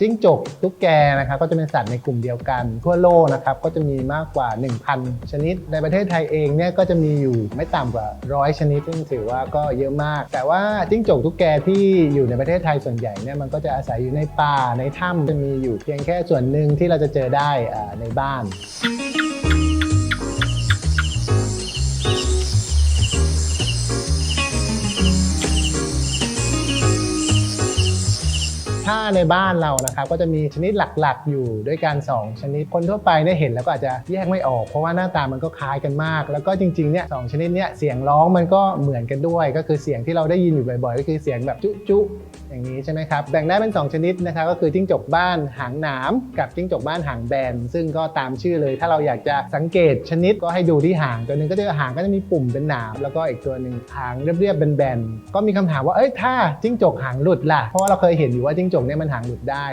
จิ้งจกตุ๊กแกนะครับก็จะเป็นสัตว์ในกลุ่มเดียวกันทั่วโลกนะครับก็จะมีมากกว่า 1,000 ชนิด ในประเทศไทยเองเนี่ยก็จะมีอยู่ไม่ต่ำกว่าร้อยชนิดซึ่งถือว่าก็เยอะมาก แต่ว่าจิ้งจกตุ๊กแกที่อยู่ในประเทศไทยส่วนใหญ่เนี่ยมันก็จะอาศัยอยู่ในป่าในถ้ำจะมีอยู่เพียงแค่ส่วนหนึ่งที่เราจะเจอได้ในบ้าน ถ้าในบ้านเรานะครับก็จะมีชนิดหลักๆ อยู่ด้วยกัน 2 ชนิดคนทั่วไปได้เห็นแล้วก็อาจจะแยกไม่ออก เพราะว่าหน้าตามันก็คล้ายกันมาก แล้วก็จริงๆเนี่ยสองชนิดเนี่ยเสียงร้องมันก็เหมือนกันด้วย ก็คือเสียงที่เราได้ยินอยู่บ่อยๆ ก็คือเสียงแบบจุจุอย่างนี้ใช่ไหมครับแบ่งได้เป็น 2 ชนิดนะครับก็คือจิ้งจกบ้านหางหนามกับจิ้งจกบ้านหางแบนซึ่งก็ตามชื่อเลย ถ้าเราอยากจะสังเกตชนิดก็ให้ดูที่หางตัวหนึ่งก็จะหางก็จะมีปุ่มเป็นหนาม แล้วก็อีกตัวหนึ่งหางเรียบๆแบนๆก็มีคำถามว่าเอ้ยถ้าจิ้งจกหางหลุดล่ะเพราะว่าเราเคยเห็นอยู่ว่าจิ้งจกเนี่ยมันหางหลุดได้